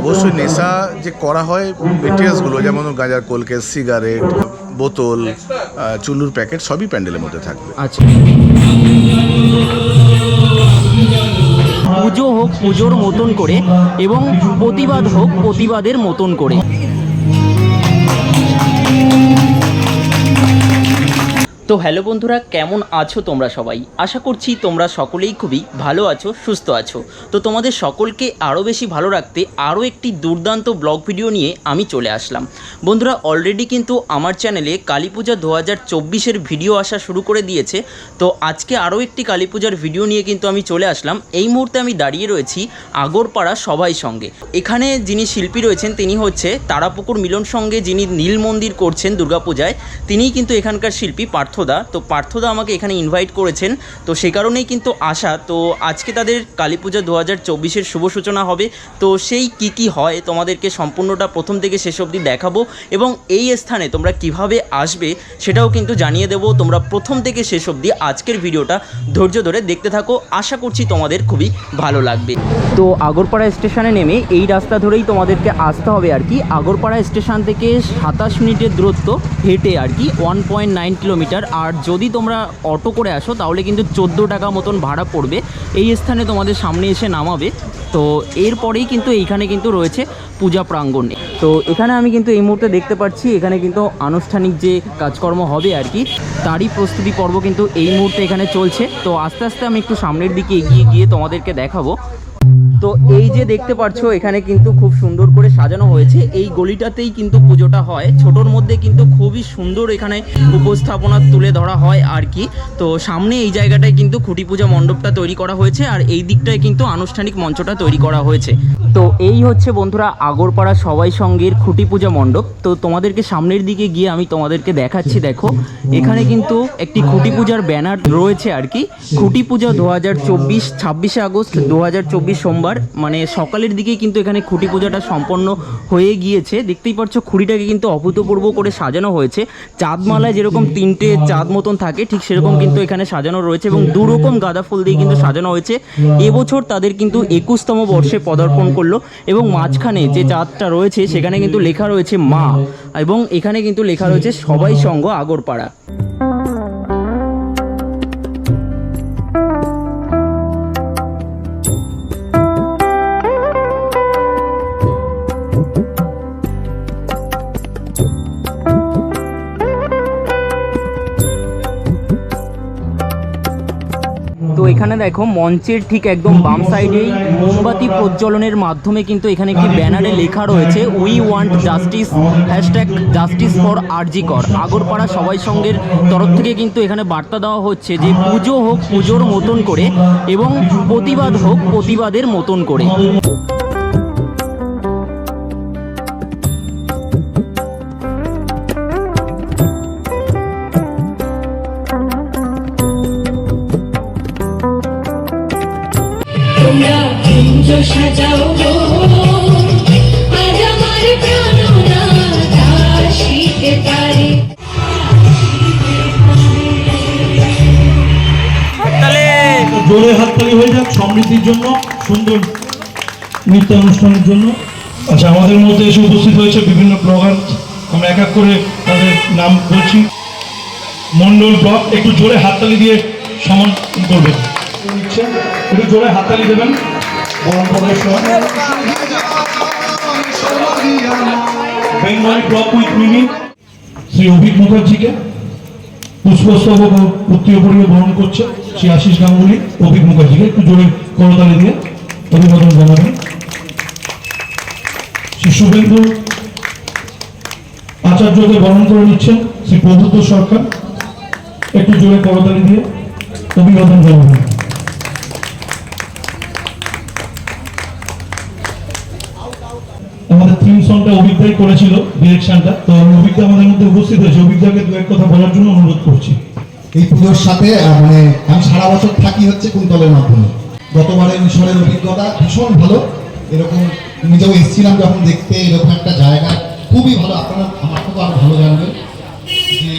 অবশ্যই নেশা যে করা হয় মেটেরিয়ালসগুলো যেমন গাঁজার কোলকেস সিগারেট বোতল চুলুর প্যাকেট, সবই প্যান্ডেলের মধ্যে থাকবে। আচ্ছা। পুজো হোক পুজোর মতন করে এবং প্রতিবাদ হোক প্রতিবাদের মতন করে। তো হ্যালো বন্ধুরা, কেমন আছো তোমরা সবাই? আশা করছি তোমরা সকলেই খুবই ভালো আছো, সুস্থ আছো। তো তোমাদের সকলকে আরও বেশি ভালো রাখতে আরও একটি দুর্দান্ত ব্লগ ভিডিও নিয়ে আমি চলে আসলাম। বন্ধুরা অলরেডি কিন্তু আমার চ্যানেলে কালী পূজা দু হাজার চব্বিশের ভিডিও আসা শুরু করে দিয়েছে। তো আজকে আরও একটি কালী পূজার ভিডিও নিয়ে কিন্তু আমি চলে আসলাম। এই মুহূর্তে আমি দাঁড়িয়ে রয়েছি আগরপাড়া সবাই সঙ্গে। এখানে যিনি শিল্পী রয়েছেন, তিনি হচ্ছে তারাপুকুর মিলন সঙ্গে যিনি নীল মন্দির করছেন দুর্গাপূজায়, তিনিই কিন্তু এখানকার শিল্পী পার্থদা, তো পার্থদা আমাকে এখানে ইনভাইট করেছেন, তো সে কারণেই কিন্তু আসা তো আজকে তাদের কালী পূজা দু হাজার চব্বিশের শুভ সূচনা হবে, তো সেই কি কি হয় তোমাদেরকে সম্পূর্ণটা প্রথম থেকে শেষ অবধি দেখাবো এবং এই স্থানে তোমরা কীভাবে আসবে সেটাও কিন্তু জানিয়ে দেবো, তোমরা প্রথম থেকে শেষ অবধি আজকের ভিডিওটা ধৈর্য ধরে দেখতে থাকো, আশা করছি তোমাদের খুবই ভালো লাগবে। তো আগরপাড়া স্টেশনে নেমে এই রাস্তা ধরেই তোমাদেরকে আসতে হবে আর কি, আগরপাড়া স্টেশন থেকে সাতাশ মিনিটের দূরত্ব হেঁটে আর কি ওয়ান পয়েন্ট নাইন কিলোমিটার আর যদি তোমরা অটো করে আসো, তাহলে কিন্তু চোদ্দ টাকা মতন ভাড়া পড়বে। এই স্থানে তোমাদের সামনে এসে নামাবে। তো এরপরেই কিন্তু এইখানে কিন্তু রয়েছে পূজা প্রাঙ্গণ। তো এখানে আমি কিন্তু এই মুহূর্তে দেখতে পাচ্ছি, এখানে কিন্তু আনুষ্ঠানিক যে কাজকর্ম হবে আর কি, তারই প্রস্তুতি পর্ব কিন্তু এই মুহূর্তে এখানে চলছে। তো আস্তে আস্তে আমি একটু সামনের দিকে এগিয়ে গিয়ে তোমাদেরকে দেখাবো। তো এই যে দেখতে পাচ্ছ এখানে কিন্তু খুব সুন্দর করে সাজানো হয়েছে। এই গলিটাতেই কিন্তু পুজোটা হয়। ছোটোর মধ্যে কিন্তু খুবই সুন্দর এখানে উপস্থাপনা তুলে ধরা হয় আর কি। তো সামনে এই জায়গাটায় কিন্তু খুঁটি পূজা মণ্ডপটা তৈরি করা হয়েছে আর এই দিকটায় কিন্তু আনুষ্ঠানিক মঞ্চটা তৈরি করা হয়েছে। তো এই হচ্ছে বন্ধুরা আগরপাড়া সবাই সঙ্গের খুঁটি পূজা মণ্ডপ। তো তোমাদেরকে সামনের দিকে গিয়ে আমি তোমাদেরকে দেখাচ্ছি, দেখো। এখানে কিন্তু একটি খুঁটি পূজার ব্যানার রয়েছে আর কি। খুঁটি পূজা দু হাজার চব্বিশ ছাব্বিশে আগস্ট, দু চব্বিশ সোমবার। মানে সকালের দিকেই কিন্তু এখানে খুঁটি পূজাটা সম্পন্ন হয়ে গিয়েছে। দেখতেই পাচ্ছ খুঁটিটাকে কিন্তু অভূতপূর্ব করে সাজানো হয়েছে। চাঁদমালায় যেরকম তিনটে চাঁদ মতন থাকে, ঠিক সেরকম কিন্তু এখানে সাজানো রয়েছে এবং দু রকম গাঁদা ফুল দিয়ে কিন্তু সাজানো হয়েছে। এবছর তাদের কিন্তু একুশতম বর্ষে পদার্পণ করল এবং মাঝখানে যে চাঁদটা রয়েছে, সেখানে কিন্তু লেখা রয়েছে মা এবং এখানে কিন্তু লেখা রয়েছে সবাই সঙ্গ আগরপাড়া। দেখো, মঞ্চের ঠিক একদম বাম সাইডেই মোমবাতি প্রজ্বলনের মাধ্যমে কিন্তু এখানে একটি ব্যানারে লেখা রয়েছে we want justice hashtag justice for RG Kar Agarpara সবাই সঙ্গের তরফ থেকে কিন্তু এখানে বার্তা দেওয়া হচ্ছে যে, পুজো হোক পুজোর মতন করে এবং প্রতিবাদ হোক প্রতিবাদের মতন করে। তোমরা কুঞ্জ সাজাও আজ আমার প্রাণনাথ আসিতে পারে। জোরে হাততালি হয়ে যাক সমৃদ্ধির জন্য সুন্দর নৃত্য অনুষ্ঠানের জন্য। আচ্ছা আমাদের মধ্যে এসে উপস্থিত হয়েছে বিভিন্ন ব্লগার। আমরা এক এক করে তাদের নাম বলছি। মন্ডল ব্লগ একটু জোরে হাততালি দিয়ে সমান করবেন। নিচ্ছে। একটু জোরে হাততালি দেবেন। বরণ বেঙ্গলি উইথ শ্রী অভিক মুখার্জিকে করছে শ্রী আশিস গাঙ্গুলি। মুখার্জিকে একটু জোরে করতালি দিয়ে অভিবাদন জানাবেন। শ্রী শুভেন্দু আচার্যকে বরণ করে নিচ্ছেন শ্রী প্রভুত্ব সরকার। একটু জোরে করতালি দিয়ে অভিবাদন জানাবেন। সংটা অভিজ্ঞাই করেছিল ডিরেকশনটা তো অভিজ্ঞা আমাদের মধ্যে উপস্থিত হয়েছে। অভিজ্ঞাকে দু এক কথা বলার জন্য অনুরোধ করছি। এই পুজোর সাথে মানে আমি সারা বছর থাকি হচ্ছে কুন্তলের মাধ্যমে। গতবারে মিশরের অভিজ্ঞতা ভীষণ ভালো। এরকম নিজেও এসেছিলাম যখন দেখতে, এরকম একটা জায়গা খুবই ভালো। আপনারা, আমার থেকে আরও ভালো জানবেন যে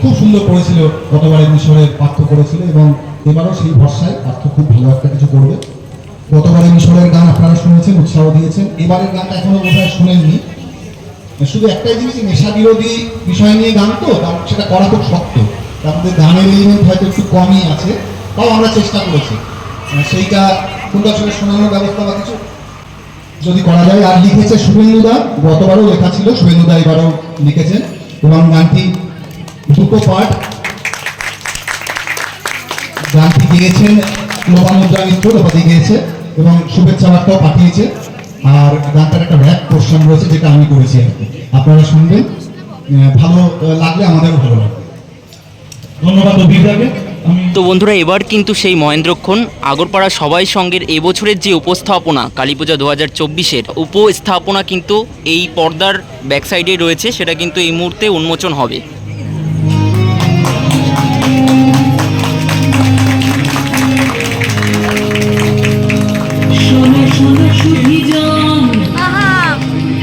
খুব সুন্দর করেছিল গতবারে মিশরের পার্থ করেছিল এবং এবারও সেই ভরসায় পার্থ খুব ভালো একটা কিছু করবে। গতবারে মিশরের গান আপনারা শুনেছেন, উৎসাহ দিয়েছেন। এবারের গানটা এখনও বোধহয় শুনেননি। শুধু একটাই জিনিস, নেশা বিরোধী বিষয় নিয়ে গান তো সেটা করা খুব শক্ত। মধ্যে গানের এলিমেন্ট হয়তো একটু কমই আছে, তাও আমরা চেষ্টা করেছি। সেইটা কিন্তু আসলে শোনানোর ব্যবস্থা বা কিছু যদি করা যায়, আর লিখেছে শুভেন্দুদা, গতবারও লেখা ছিল, শুভেন্দুদা এবারও লিখেছেন, এবং গানটি দুটো পার্ট। গানটি গেয়েছেন লোপামুদ্রা মিত্র, লোপাদি গেয়েছে। এবং শুভেচ্ছা বার্তাও পাঠিয়েছে। আর গানটার একটা র্যাপ পোর্শন রয়েছে যেটা আমি করেছি আর কি। আপনারা শুনবেন। ভালো লাগলে আমাদেরও ভালো লাগবে। ধন্যবাদ আমি তো বন্ধুরা, এবার কিন্তু সেই মহেন্দ্রক্ষণ আগরপাড়া সবাই সঙ্গের এবছরের যে উপস্থাপনা কালী পূজা দু হাজার চব্বিশের উপস্থাপনা কিন্তু এই পর্দার ব্যাক সাইডে রয়েছে। সেটা কিন্তু এই মুহূর্তে উন্মোচন হবে।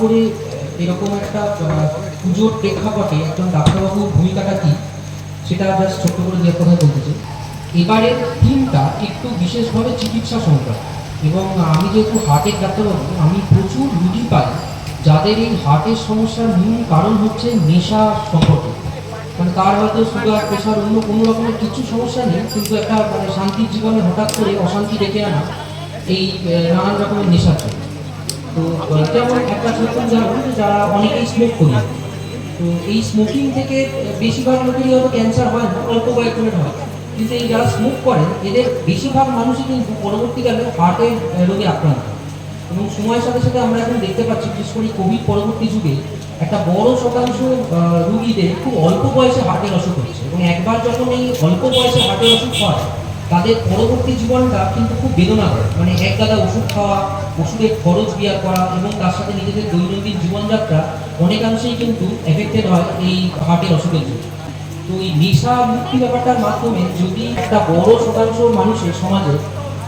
করে এরকম একটা পুজোর প্রেক্ষাপটে একজন ডাক্তারবাবুর ভূমিকাটা কি? সেটা জাস্ট ছোট্ট করে যে কথা বলতে চাই। এবারের থিমটা একটু বিশেষভাবে চিকিৎসা সংক্রান্ত। এবং আমি যেহেতু হার্টের ডাক্তারবাবু, আমি প্রচুর রুগী পাই, যাদের এই হার্টের সমস্যার মূল কারণ হচ্ছে নেশা সম্পর্কে। মানে তার হয়তো সুগার প্রেশার অন্য কোনো রকমের কিছু সমস্যা নেই, কিন্তু একটা মানে শান্তির জীবনে হঠাৎ করে অশান্তি ডেকে আনা এই নানান রকমের নেশার জন্য। যেমন একটা ছোট্ট উদাহরণ যারা অনেকেই স্মোক করি, তো এই স্মোকিং থেকে বেশিরভাগ লোকেরই হয়তো ক্যান্সার হয় না অল্প কয়েকজনের হয় কিন্তু এই যারা স্মোক করেন এদের বেশিরভাগ মানুষই কিন্তু পরবর্তীকালে হার্টের রোগে আক্রান্ত। এবং সময়ের সাথে সাথে আমরা এখন দেখতে পাচ্ছি, বিশেষ করে কোভিড পরবর্তী যুগে, একটা বড় শতাংশ রুগীদের খুব অল্প বয়সে হার্টের অসুখ হচ্ছে এবং একবার যখন এই অল্প বয়সে হার্টের অসুখ হয় তাদের পরবর্তী জীবনটা কিন্তু খুব বেদনাকর মানে এক গাদা ওষুধ খাওয়া, ওষুধের খরচ বিয়ার করা এবং তার সাথে নিজেদের দৈনন্দিন জীবনযাত্রা অনেকাংশেই কিন্তু এফেক্টেড হয় এই হার্টের অসুখের জন্য। তো এই নেশা মুক্তি ব্যাপারটার মাধ্যমে যদি একটা বড় শতাংশ মানুষের সমাজে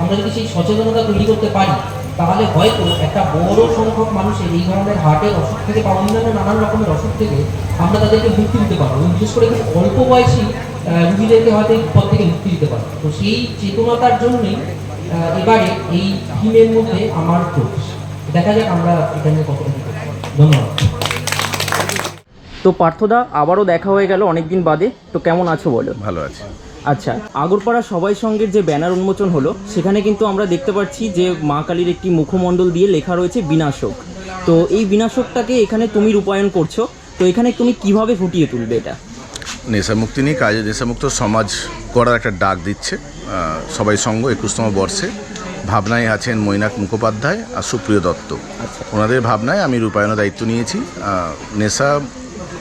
আমরা যদি সেই সচেতনতা তৈরি করতে পারি তাহলে হয়তো একটা বড় সংখ্যক মানুষের এই ধরনের হার্টের অসুখ থেকে বা অন্যান্য নানান রকমের অসুখ থেকে আমরা তাদেরকে মুক্তি দিতে পারব। এবং বিশেষ করে খুব অল্প বয়সী রুগীদেরকে হয়তো এই পথ থেকে মুক্তি দিতে পারব। তো সেই চেতনতার জন্যই এবারে এই থিমের মধ্যে আমার প্রবেশ। দেখা যাক আমরা এটা নিয়ে কতটা। ধন্যবাদ। তো পার্থদা আবারও দেখা হয়ে গেল অনেকদিন বাদে। তো কেমন আছো বলো? ভালো আছে। আচ্ছা আগরপাড়া সবাই সঙ্গের যে ব্যানার উন্মোচন হলো সেখানে কিন্তু আমরা দেখতে পাচ্ছি যে মা কালীর একটি মুখমণ্ডল দিয়ে লেখা রয়েছে বিনাশক। তো এই বিনাশকটাকে এখানে তুমি রূপায়ণ করছ তো এখানে তুমি কীভাবে ফুটিয়ে তুলবে এটা? নেশামুক্তি নিয়ে কাজে নেশামুক্ত সমাজ করার একটা ডাক দিচ্ছে সবাই সঙ্গ একুশতম বর্ষে। ভাবনায় আছেন মৈনাক মুখোপাধ্যায় আর সুপ্রিয় দত্ত। ওনাদের ভাবনায় আমি রূপায়ণের দায়িত্ব নিয়েছি। নেশা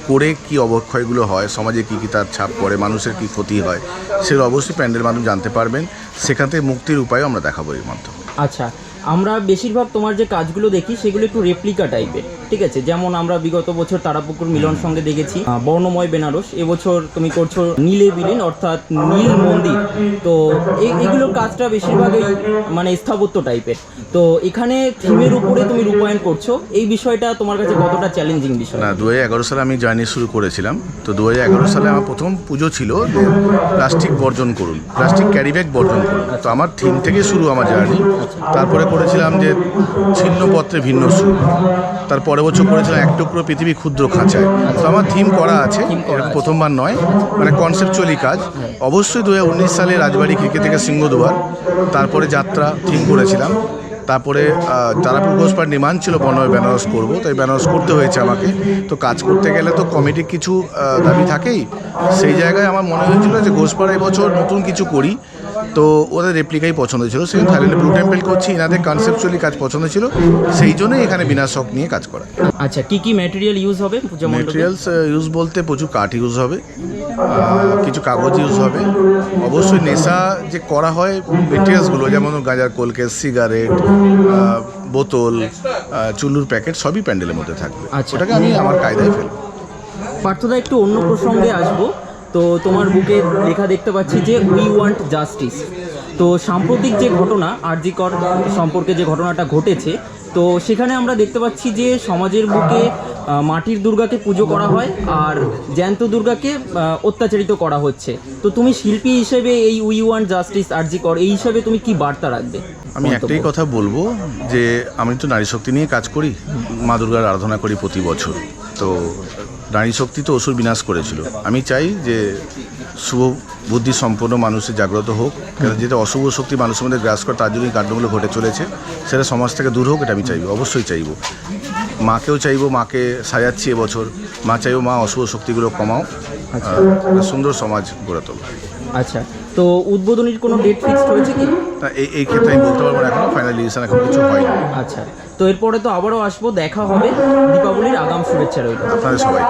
করে কি অবক্ষয়গুলো হয়, সমাজে কী কী তার ছাপ পড়ে, মানুষের কি ক্ষতি হয়, সেগুলো অবশ্যই প্যান্ডেল মাধ্যমে জানতে পারবেন। সেখান থেকে মুক্তির উপায়ও আমরা দেখাবো এর মাধ্যমে। আচ্ছা আমরা বেশিরভাগ তোমার যে কাজগুলো দেখি, সেগুলো একটু রেপ্লিকা টাইপের ঠিক আছে, যেমন আমরা বিগত বছর তারাপুকুর মিলন সঙ্গে দেখেছি বর্ণময় বেনারস, এবছর তুমি করছ নীলে বিলীন, অর্থাৎ নীল মন্দির। তো এগুলোর কাজটা বেশিরভাগই মানে স্থাপত্য টাইপের। তো এখানে থিমের উপরে তুমি রূপায়ণ করছ, এই বিষয়টা তোমার কাছে কতটা চ্যালেঞ্জিং বিষয়? না দু এগারো সালে আমি জার্নি শুরু করেছিলাম। তো দু এগারো সালে আমার প্রথম পুজো ছিল যে প্লাস্টিক বর্জন করুন প্লাস্টিক ক্যারি ব্যাগ বর্জন করুন। তো আমার থিম থেকে শুরু আমার জার্নি তারপরে করেছিলাম যে ছিন্ন পত্রে ভিন্ন সুর। তার পরের বছর করেছিলাম এক টুকরো পৃথিবী ক্ষুদ্র খাঁচায়। তো আমার থিম করা আছে। প্রথমবার নয় মানে কনসেপচুয়ালি কাজ। অবশ্যই দু হাজার উনিশ সালে রাজবাড়ি ক্রিকেট থেকে সিংহদুয়ার তারপরে যাত্রা থিম করেছিলাম। তারপরে তারাপুর ঘোষপার ডিমান্ড ছিল বনয় বেনারস করব তাই বেনারস করতে হয়েছে আমাকে। তো কাজ করতে গেলে তো কমিটির কিছু দাবি থাকেই। সেই জায়গায় আমার মনে হয়েছিল যে ঘোষপাড়া এবছর নতুন কিছু করি। তো ওদের রেপ্লিকাই পছন্দ ছিল। সেই থাইল্যান্ডে ব্লু টেম্পল করছি এনাদের কনসেপচুয়ালি কাজ পছন্দ ছিল। সেই জন্যই এখানে বিনাশক নিয়ে কাজ করা। আচ্ছা কি কি ম্যাটেরিয়াল ইউজ হবে? মণ্ডপে ইউজ বলতে প্রচুর কাঠ ইউজ হবে কিছু কাগজ ইউজ হবে। অবশ্যই নেশা যে করা হয় মেটেরিয়ালসগুলো যেমন গাঁজার কলকে সিগারেট বোতল আহ, চুল্লুর প্যাকেট সবই প্যান্ডেলের মধ্যে থাকবে। আচ্ছা। ওটাকে আমি আমার কায়দায় ফেলব। পার্থদা একটু অন্য প্রসঙ্গে আসব। তো তোমার বুকে লেখা দেখতে পাচ্ছি যে উই ওয়ান্ট জাস্টিস। তো সাম্প্রতিক যে ঘটনা আরজিকর সম্পর্কে যে ঘটনাটা ঘটেছে তো সেখানে আমরা দেখতে পাচ্ছি যে সমাজের বুকে মাটির দুর্গাকে পুজো করা হয় আর জ্যান্ত দুর্গাকে অত্যাচারিত করা হচ্ছে। তো তুমি শিল্পী হিসেবে এই উই ওয়ান্ট জাস্টিস আরজিকর এই হিসাবে তুমি কি বার্তা রাখবে? আমি একটাই কথা বলব যে আমি তো নারী শক্তি নিয়ে কাজ করি মা দুর্গার আরাধনা করি প্রতি বছর। তো নারী শক্তি তো অসুর বিনাশ করেছিল। আমি চাই যে শুভ বুদ্ধি সম্পন্ন মানুষের জাগ্রত হোক কারণ যেটা অশুভ শক্তি মানুষের মধ্যে গ্রাস করে তার জন্যই কাণ্ডগুলো ঘটে চলেছে। সেটা সমাজ থেকে দূর হোক এটা আমি চাইব অবশ্যই চাইব। মাকেও চাইব মাকে সাজাচ্ছি এবছর। মা চাইব মা অশুভ শক্তিগুলো কমাও একটা সুন্দর সমাজ গড়ে তোলো। আচ্ছা তো উদ্বোধনীর কোনো ডেট ফিক্সড হয়েছে কি? তা এই এই ক্ষেত্রে আমি বলতে পারব না এখনও ফাইনাল ডিসিশন এখন কিছু হয়নি। আচ্ছা তো এরপরে তো আবারও আসব দেখা হবে দীপাবলির আগাম শুভেচ্ছা রইল। আপনাদের সবাই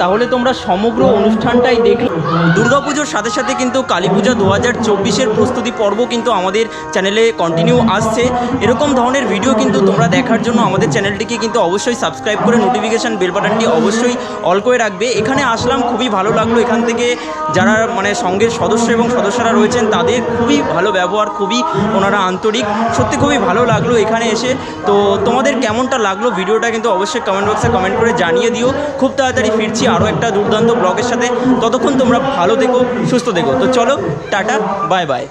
তাহলে তোমরা সমগ্র অনুষ্ঠানটাই দেখলে। দুর্গাপুজোর সাথে সাথে কিন্তু কালী পূজা দু হাজার চব্বিশের প্রস্তুতি পর্ব কিন্তু আমাদের চ্যানেলে কন্টিনিউ আসছে। এরকম ধরনের ভিডিও কিন্তু তোমরা দেখার জন্য আমাদের চ্যানেলটিকে কিন্তু অবশ্যই সাবস্ক্রাইব করে নোটিফিকেশান বেল বাটনটি অবশ্যই অল করে রাখবে। এখানে আসলাম, খুবই ভালো লাগল। এখান থেকে যারা মানে সঙ্গের সদস্য এবং সদস্যরা রয়েছেন, তাদের খুবই ভালো ব্যবহার, খুবই ওনারা আন্তরিক। সত্যি খুবই ভালো লাগল এখানে এসে। তো তোমাদের কেমনটা লাগল? ভিডিওটা কিন্তু অবশ্যই কমেন্ট বক্সে কমেন্ট করে জানিয়ে দিও। খুব তাড়াতাড়ি ফিরছি। আরও একটা দুর্দান্ত ব্লগের সাথে। ততক্ষণ তোমরা ভালো দেখো সুস্থ দেখো তো চলো, টাটা বাই বাই